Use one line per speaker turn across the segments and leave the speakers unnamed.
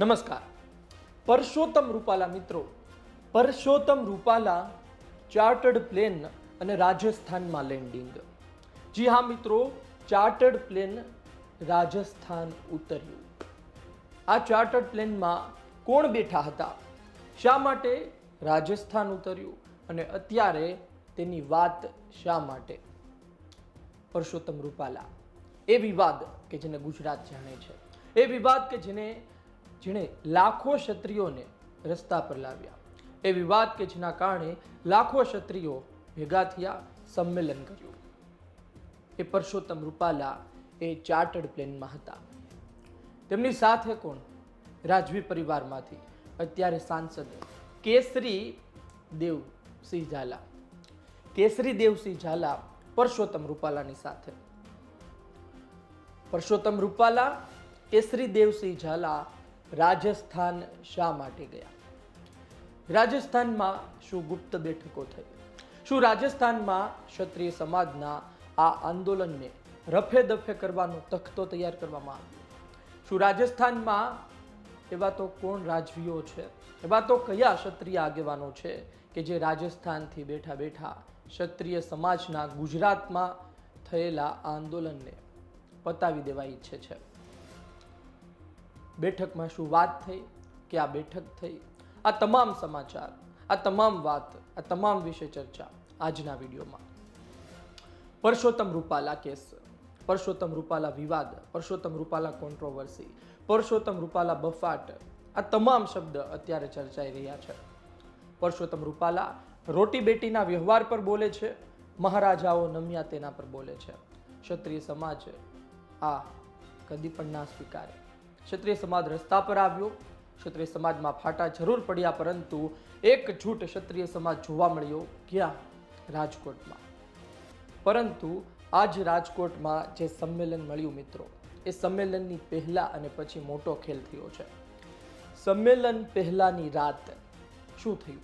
નમસ્કાર. પરસોત્તમ રૂપાલા મિત્રો, Parshottam Rupala chartered plane અને રાજસ્થાનમાં લેન્ડિંગ. જી હા મિત્રો, ચાર્ટર્ડ પ્લેન રાજસ્થાન ઉતર્યું. આ ચાર્ટર્ડ પ્લેનમાં કોણ બેઠા હતા? શા માટે રાજસ્થાન ઉતર્યું? અને અત્યારે તેની વાત શા માટે? પરસોત્તમ રૂપાલા. એ વિવાદ કે જેને ગુજરાત જાણે છે. એ વિવાદ કે જેને જેણે લાખો ક્ષત્રિયોને રસ્તા પર લાવ્યા. એ વિવાદ કે જેના કારણે લાખો ક્ષત્રિયો ભેગા થયા, સંમેલન કર્યું. એ પરસોત્તમ રૂપાલા એ ચાર્ટર્ડ પ્લેનમાં હતા. તેમની સાથે કોણ? રાજવી પરિવારમાંથી. અત્યારે સાંસદ કેસરી દેવસિંહ ઝાલા. કેસરી દેવસિંહ ઝાલા પરસોત્તમ રૂપાલાની સાથે. પરસોત્તમ રૂપાલા, કેસરી દેવસિંહ ઝાલા રાજસ્થાન શા માટે ગયા? રાજસ્થાનમાં શું ગુપ્ત બેઠકો થઈ? શું રાજસ્થાનમાં ક્ષત્રિય સમાજના આ આંદોલનને રફે દફે કરવાનો તખતો તૈયાર કરવામાં આવ્યો? શું રાજસ્થાનમાં એવા તો કોણ રાજવીઓ છે? એવા તો કયા ક્ષત્રિય આગેવાનો છે કે જે રાજસ્થાનથી બેઠા બેઠા ક્ષત્રિય સમાજના ગુજરાતમાં થયેલા આંદોલનને પતાવી દેવા ઈચ્છે છે? બેઠકમાં શું વાત થઈ, કે આ બેઠક થઈ? આ તમામ સમાચાર, આ તમામ વાત, આ તમામ વિશે ચર્ચા આજના વિડીયોમાં. પરસોત્તમ રૂપાલા કેસ, પરસોત્તમ રૂપાલા વિવાદ, પરસોત્તમ રૂપાલા કોન્ટ્રોવર્સી પરસોત્તમ રૂપાલા બફાટ, આ તમામ શબ્દ અત્યારે ચર્ચાઈ રહ્યા છે. પરસોત્તમ રૂપાલા રોટી બેટીના વ્યવહાર પર બોલે છે, મહારાજાઓ નમ્યા તેના પર બોલે છે. ક્ષત્રિય સમાજ આ કદી પણ ના સ્વીકારે. ક્ષત્રિય સમાજ રસ્તા પર આવ્યો. ક્ષત્રિય સમાજમાં ફાટા જરૂર પડ્યા પરંતુ એક છૂટ ક્ષત્રિય સમાજ જોવા મળ્યો ક્યાં રાજકોટમાં. પરંતુ આજ રાજકોટમાં જે સંમેલન મળ્યું મિત્રો, એ સંમેલનની પહેલા અને પછી મોટો ખેલ થયો છે. સંમેલન પહેલાની રાત શું થયું?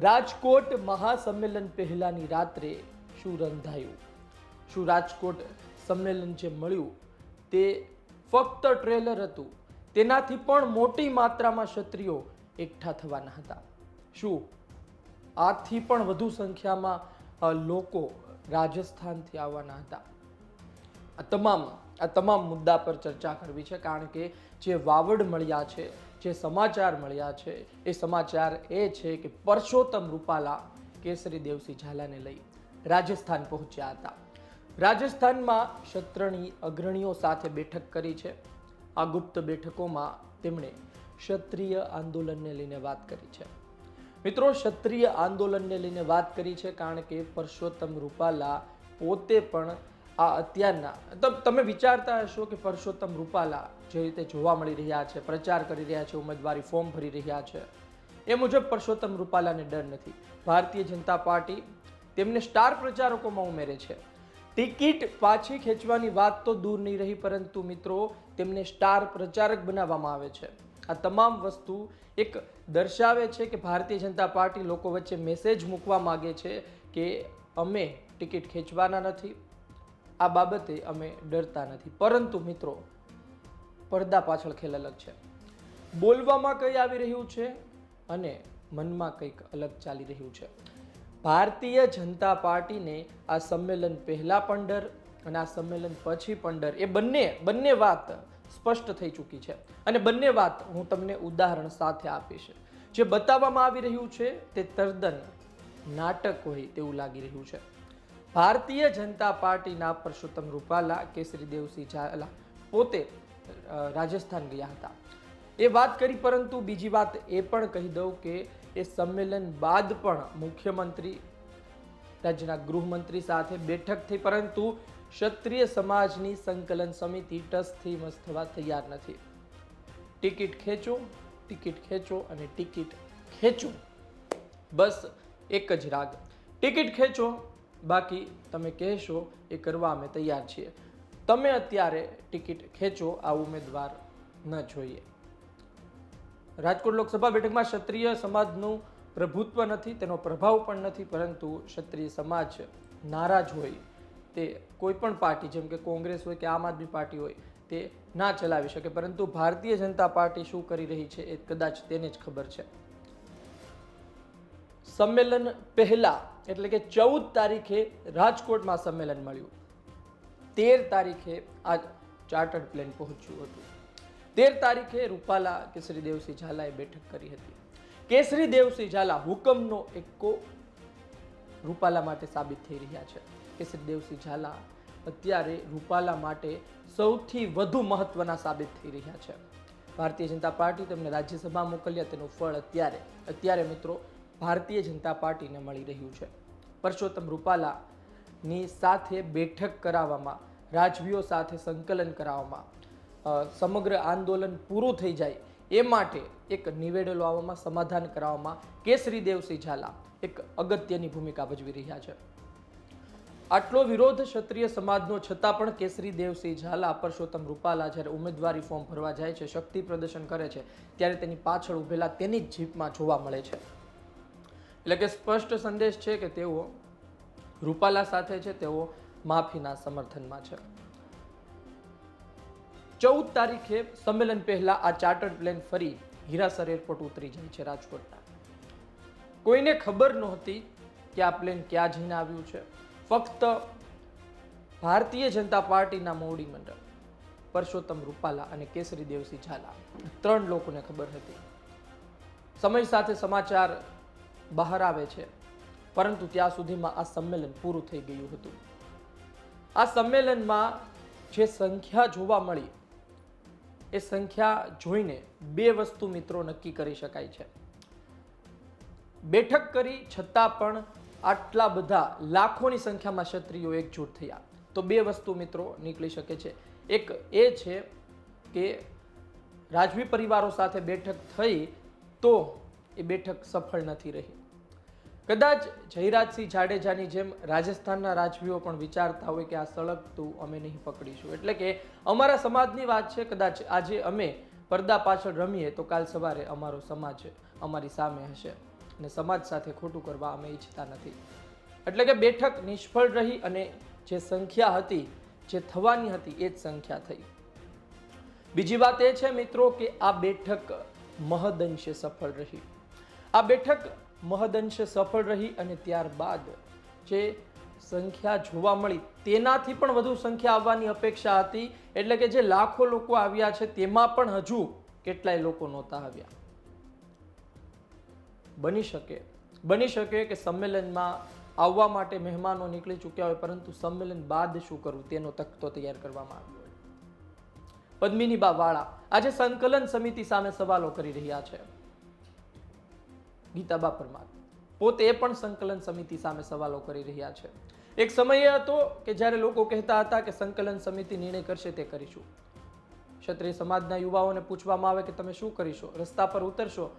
રાજકોટ મહાસંમેલન પહેલાની રાત્રે શું રંધાયું? શું રાજકોટ સંમેલન જે મળ્યું તે ફક્ત ટ્રેલર હતું. તેનાથી પણ મોટી માત્રામાં ક્ષત્રિયો એકઠા થવાના હતા. શું? આથી પણ વધુ સંખ્યામાં લોકો રાજસ્થાનથી આવવાના હતા. આ તમામ આ તમામ મુદ્દા પર ચર્ચા કરવી છે, કારણ કે જે વાવડ મળ્યા છે, જે સમાચાર મળ્યા છે, એ સમાચાર એ છે કે પરસોત્તમ રૂપાલા કેસરી દેવસિંહ ઝાલાને લઈ રાજસ્થાન પહોંચ્યા હતા. રાજસ્થાનમાં ક્ષત્રની અગ્રણીઓ સાથે બેઠક કરી છે. આ ગુપ્ત બેઠકોમાં તેમણે ક્ષત્રિય આંદોલનને લઈને વાત કરી છે. મિત્રો, ક્ષત્રિય આંદોલનને લઈને વાત કરી છે કારણ કે પરસોત્તમ રૂપાલા પોતે પણ આ અત્યારના તમે વિચારતા હશો કે પરસોત્તમ રૂપાલા જે રીતે જોવા મળી રહ્યા છે, પ્રચાર કરી રહ્યા છે, ઉમેદવારી ફોર્મ ભરી રહ્યા છે, એ મુજબ પરસોત્તમ રૂપાલાને ડર નથી. ભારતીય જનતા પાર્ટી તેમને સ્ટાર પ્રચારકોમાં ઉમેરે છે. ટિકિટ પાછી ખેંચવાની વાત તો દૂર નહીં રહી, પરંતુ મિત્રો, તેમને સ્ટાર પ્રચારક બનાવવામાં આવે છે. આ તમામ વસ્તુ એક દર્શાવે છે કે ભારતીય જનતા પાર્ટી લોકો વચ્ચે મેસેજ મૂકવા માગે છે કે અમે ટિકિટ ખેંચવાના નથી. આ બાબતે અમે ડરતા નથી. પરંતુ મિત્રો, પડદા પાછળ ખેલ અલગ છે. બોલવામાં કંઈ આવી રહ્યું છે? અને મનમાં કંઈક અલગ ચાલી રહ્યું છે. ભારતીય જનતા પાર્ટીને આ સંમેલન પહેલાં પણ ડર અને આ સંમેલન પછી પણ ડર એ બંને બંને વાત સ્પષ્ટ થઈ ચૂકી છે. અને બંને વાત હું તમને ઉદાહરણ સાથે આપીશ. જે બતાવવામાં આવી રહ્યું છે તે તદ્દન નાટક હોય તેવું લાગી રહ્યું છે. ભારતીય જનતા પાર્ટીના પરસોત્તમ રૂપાલા, કેસરી દેવસિંહ ઝાલા પોતે રાજસ્થાન ગયા હતા. એ વાત કરી પરંતુ બીજી વાત એ પણ કહી દઉં કે એ સંમેલન બાદ પણ મુખ્યમંત્રી રાજ્યના ગૃહમંત્રી સાથે બેઠક થઈ, પરંતુ ક્ષત્રિય સમાજની સંકલન સમિતિ ટસથી મસ્ત થવા તૈયાર નથી. ટિકિટ ખેંચો ટિકિટ ખેંચો અને ટિકિટ ખેંચો. બસ એક જ રાગ. ટિકિટ ખેંચો, બાકી તમે કહેશો એ કરવા અમે તૈયાર છીએ. તમે અત્યારે ટિકિટ ખેંચો, આ ઉમેદવાર ન જોઈએ. રાજકોટ લોકસભા બેઠકમાં ક્ષત્રિય સમાજનું પ્રભુત્વ નથી, તેનો પ્રભાવ પણ નથી, પરંતુ ક્ષત્રિય સમાજ નારાજ હોય તે કોઈ પણ પાર્ટી, જેમ કે કોંગ્રેસ હોય કે આમ આદમી પાર્ટી હોય, તે ના ચલાવી શકે. પરંતુ ભારતીય જનતા પાર્ટી શું કરી રહી છે એ કદાચ તેને જ ખબર છે. સંમેલન પહેલા, એટલે કે ચૌદ તારીખે રાજકોટમાં સંમેલન મળ્યું. તેર તારીખે આ ચાર્ટર્ડ પ્લેન પહોંચ્યું હતું. તેર તારીખે રૂપાલા કેસરી દેવસિંહ ઝાલાએ બેઠક કરી હતી. કેસરી દેવસિંહ ઝાલા હુકમનો એકો રૂપાલા માટે સાબિત થઈ રહ્યા છે. કેસરી દેવસિંહ ઝાલા અત્યારે રૂપાલા માટે સૌથી વધુ મહત્વના સાબિત થઈ રહ્યા છે. ભારતીય જનતા પાર્ટી તેમને રાજ્યસભા મોકલ્યા, તેનું ફળ અત્યારે અત્યારે મિત્રો ભારતીય જનતા પાર્ટીને મળી રહ્યું છે. પરસોત્તમ રૂપાલાની સાથે બેઠક કરાવવામાં, રાજવીઓ સાથે સંકલન કરાવવામાં સમગ્ર આંદોલન પૂરું થઈ જાય એ માટે એક નિવેડો લાવવામાં, સમાધાન કરાવવામાં કેસરી દેવસિંહ ઝાલા એક અગત્યની ભૂમિકા ભજવી રહ્યા છે. આટલો વિરોધ ક્ષત્રિય સમાજનો છતાં પણ કેસરી દેવસિંહ ઝાલા પરસોત્તમ રૂપાલા જ્યારે ઉમેદવારી ફોર્મ ભરવા જાય છે, શક્તિ પ્રદર્શન કરે છે, ત્યારે તેની પાછળ ઉભેલા તેની જ જીપમાં જોવા મળે છે. એટલે કે સ્પષ્ટ સંદેશ છે કે તેઓ રૂપાલા સાથે છે, તેઓ માફીના સમર્થનમાં છે. ચૌદ તારીખે સંમેલન પહેલા આ ચાર્ટર્ડ પ્લેન ફરી હીરાસર એરપોર્ટ ઉતરી જાય છે રાજકોટના. કોઈને ખબર નહોતી કે આ પ્લેન ક્યાં જઈને આવ્યું છે. ફક્ત ભારતીય જનતા પાર્ટીના મોવડી મંડળ, પરસોત્તમ રૂપાલા અને કેસરી દેવસિંહ ઝાલા, ત્રણ લોકોને ખબર હતી. સમય સાથે સમાચાર બહાર આવે છે, પરંતુ ત્યાં સુધીમાં આ સંમેલન પૂરું થઈ ગયું હતું. આ સંમેલનમાં જે સંખ્યા જોવા મળી એ સંખ્યા જોઈને બે વસ્તુ મિત્રો નક્કી કરી શકાય છે. બેઠક કરી છતાં પણ આટલા બધા લાખોની સંખ્યામાં ક્ષત્રિયો એકજૂટ થયા. તો બે વસ્તુ મિત્રો નીકળી શકે છે. એક એ છે કે રાજવી પરિવારો સાથે બેઠક થઈ તો એ બેઠક સફળ નથી રહી. કદાચ જયરાજસિંહ જાડેજાની જેમ રાજસ્થાનના રાજવીઓ પણ વિચારતા હોય કે આ સળગતું અમે નહીં પકડીશું. એટલે કે અમારા સમાજની વાત છે, કદાચ આજે અમે પડદા પાછળ રમીએ તો કાલ સવારે અમારો સમાજ અમારી સામે હશે અને સમાજ સાથે ખોટું કરવા અમે ઈચ્છતા નથી. એટલે કે બેઠક નિષ્ફળ રહી અને જે સંખ્યા હતી, જે થવાની હતી, એ જ સંખ્યા થઈ. બીજી વાત એ છે મિત્રો કે આ બેઠક મહદંશે સફળ રહી. આ બેઠક મહદંશે સફળ રહી અને ત્યારબાદ જે સંખ્યા જોવા મળી, તેનાથી પણ વધુ સંખ્યા આવવાની અપેક્ષા હતી. એટલે કે જે લાખો લોકો આવ્યા છે, તેમાં પણ હજુ કેટલાય લોકો નહોતા આવ્યા. બની શકે બની શકે કે સંમેલનમાં આવવા માટે મહેમાનો નીકળી ચૂક્યા હોય, પરંતુ સંમેલન બાદ શું કરવું? તેનો તખતો તૈયાર કરવામાં આવ્યો પદ્મિની બા વાળા આજે સંકલન સમિતિ સામે સવાલો કરી રહ્યા છે. ગીતાબા પરમાર પોતે પણ સંકલન સમિતિ સામે સવાલો કરી રહ્યા છે. એક સમય હતો કે જ્યારે લોકો કહેતા હતા કે સંકલન સમિતિ નિર્ણય કરશે તે કરીશું. ક્ષત્રિય સમાજના યુવાઓને પૂછવામાં આવે કે તમે શું કરીશો? રસ્તા પર ઉતરશો?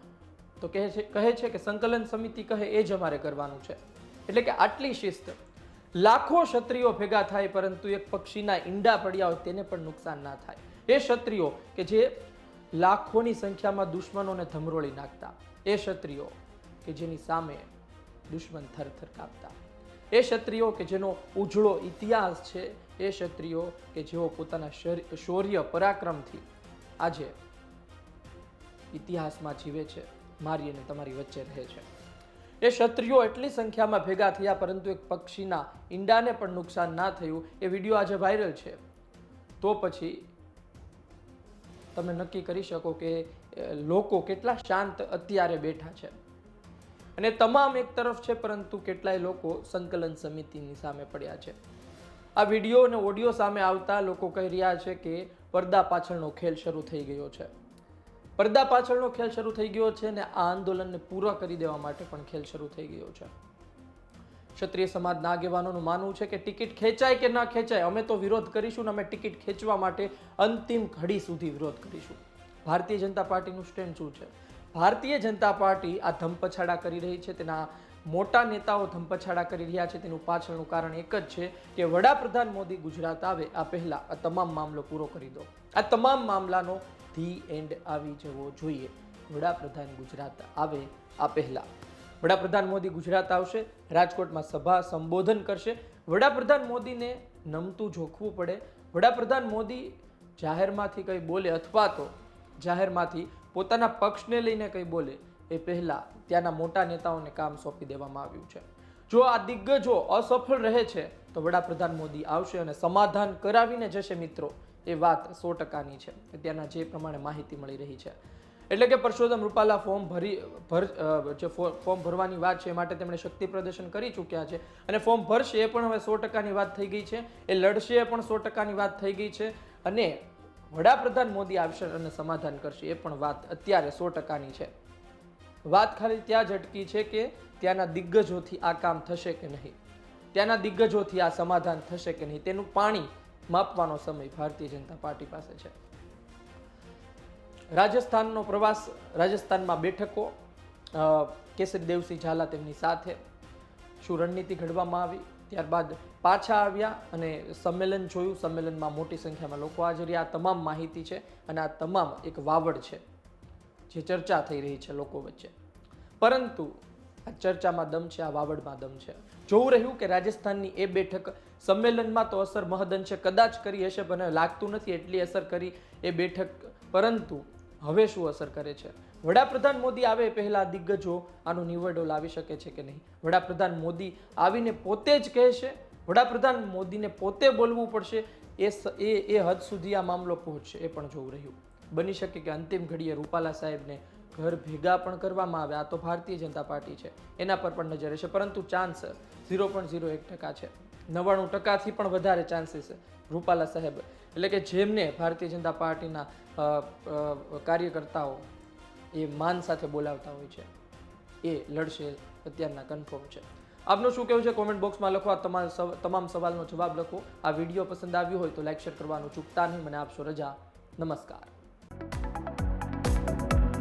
તો કહે છે કહે છે કે સંકલન સમિતિ કહે, એ જ અમારે કરવાનું છે. એટલે કે આટલી શિસ્ત. લાખો ક્ષત્રિયો ભેગા થાય પરંતુ એક પક્ષીના ઈંડા પડ્યા હોય તેને પણ નુકસાન ના થાય. એ ક્ષત્રિયો કે જે લાખોની સંખ્યામાં દુશ્મનોને ધમરોળી નાખતા. એ ક્ષત્રિયો કે જેની સામે દુશ્મન થરથર કાપતા. એ ક્ષત્રિયો કે જેનો ઉજળો ઇતિહાસ છે, એ ક્ષત્રિયો કે જેઓ પોતાના શૌર્ય પરાક્રમથી આજે ઇતિહાસમાં જીવે છે, મારી અને તમારી વચ્ચે રહે છે. એ ક્ષત્રિયો એટલી સંખ્યામાં ભેગા થયા, પરંતુ એક પક્ષીના ઈંડાને પણ નુકસાન ના થયું. એ વીડિયો આજે વાયરલ છે. તો પછી તમે નક્કી કરી શકો કે લોકો કેટલા શાંત અત્યારે બેઠા છે. અને તમામ એક તરફ છે, પરંતુ કેટલાય લોકો સંકલન સમિતિની સામે પડ્યા છે. આ વીડિયો અને ઓડિયો સામે આવતા લોકો કહી રહ્યા છે કે પડદા પાછળનો ખેલ શરૂ થઈ ગયો છે. પડદા પાછળનો ખેલ શરૂ થઈ ગયો છે અને આ આંદોલનને પૂરા કરી દેવા માટે પણ ખેલ શરૂ થઈ ગયો છે. ક્ષત્રિય સમાજના આગેવાનોનું માનવું છે કે ટિકિટ ખેંચાય કે ના ખેંચાય, અમે તો વિરોધ કરીશું ને અમે ટિકિટ ખેંચવા માટે અંતિમ ઘડી સુધી વિરોધ કરીશું. ભારતીય જનતા પાર્ટીનું સ્ટેન્ડ શું છે? ભારતીય જનતા પાર્ટી આ ધમપછાડા કરી રહી છે. તેના મોટા નેતાઓ ધમપછાડા કરી રહ્યા છે. તેનું પાછળનું કારણ એક જ છે કે વડાપ્રધાન મોદી ગુજરાત આવે, આ પહેલાં આ તમામ મામલો પૂરો કરી દો. આ તમામ મામલાનો ધી એન્ડ આવી જવો જોઈએ. વડાપ્રધાન ગુજરાત આવે, આ પહેલાં. વડાપ્રધાન મોદી ગુજરાત આવશે, રાજકોટમાં સભા સંબોધન કરશે. વડાપ્રધાન મોદીને નમતું જોખવું પડે. વડાપ્રધાન મોદી જાહેરમાંથી કંઈ બોલે અથવા તો જાહેરમાંથી પોતાના પક્ષને લઈને કંઈ બોલે, એ પહેલાં ત્યાંના મોટા નેતાઓને કામ સોંપી દેવામાં આવ્યું છે. જો આ દિગ્ગજો અસફળ રહે છે, તો વડાપ્રધાન મોદી આવશે અને સમાધાન કરાવીને જશે મિત્રો. એ વાત સો ટકાની છે. ત્યાંના જે પ્રમાણે માહિતી મળી રહી છે. એટલે કે પરસોત્તમ રૂપાલા ફોર્મ ભરી, ભર જે ફોર્મ ભરવાની વાત છે, એ માટે તેમણે શક્તિ પ્રદર્શન કરી ચૂક્યા છે. અને ફોર્મ ભરશે એ પણ હવે સો ટકાની વાત થઈ ગઈ છે. એ લડશે એ પણ સો ટકાની વાત થઈ ગઈ છે. અને વડાપ્રધાન મોદી આવશે અને સમાધાન કરશે, એ પણ વાત અત્યારે સો ટકાની છે. વાત ખાલી ત્યાં જ અટકી છે કે ત્યાંના દિગ્ગજોથી આ કામ થશે કે નહીં. ત્યાંના દિગ્ગજોથી આ સમાધાન થશે કે નહીં, તેનું પાણી માપવાનો સમય ભારતીય જનતા પાર્ટી પાસે છે. રાજસ્થાનનો પ્રવાસ, રાજસ્થાનમાં બેઠકો કેસરી દેવસિંહ ઝાલા તેમની સાથે, શું રણનીતિ ઘડવામાં આવી? ત્યારબાદ પાછા આવ્યા અને સંમેલન જોયું. સંમેલનમાં મોટી સંખ્યામાં લોકો હાજર આ તમામ માહિતી છે અને આ તમામ એક વાવડ છે જે ચર્ચા થઈ રહી છે લોકો વચ્ચે. પરંતુ આ ચર્ચામાં દમ છે, આ વાવડમાં દમ છે. જોવું રહ્યું કે રાજસ્થાનની એ બેઠક સંમેલનમાં તો અસર મહદઅંશે કદાચ કરી હશે પણ લાગતું નથી એટલી અસર કરી એ બેઠક. પરંતુ હવે શું અસર કરે છે? વડાપ્રધાન મોદી આવે પહેલાં દિગ્ગજો, આનો નિવડો લાવી શકે છે કે નહીં? વડાપ્રધાન મોદી આવીને પોતે જ કહેશે વડાપ્રધાન મોદીને પોતે બોલવું પડશે, એ એ એ હદ સુધી આ મામલો પહોંચશે, એ પણ જોવું રહ્યું. બની શકે કે અંતિમ ઘડીએ રૂપાલા સાહેબને ઘર ભેગા પણ કરવામાં આવે, આ તો ભારતીય જનતા પાર્ટી છે, એના પર પણ નજર રહેશે, પરંતુ ચાન્સ ઝીરો પોઈન્ટ ઝીરો એક ટકા છે. નવ્વાણું ટકાથી પણ વધારે ચાન્સીસ રૂપાલા સાહેબ. એટલે કે જેમને ભારતીય જનતા પાર્ટીના કાર્યકર્તાઓ એ માન સાથે બોલાવતા હોય છે, એ લડશે અત્યારના કન્ફર્મ છે. આપનું શું કહેવું છે? કોમેન્ટ બોક્સમાં લખો. આ તમામ તમામ સવાલનો જવાબ લખો. આ વીડિયો પસંદ આવ્યો હોય તો લાઇક શેર કરવાનું ચૂકતા નહીં. મને આપશો રજા. નમસ્કાર.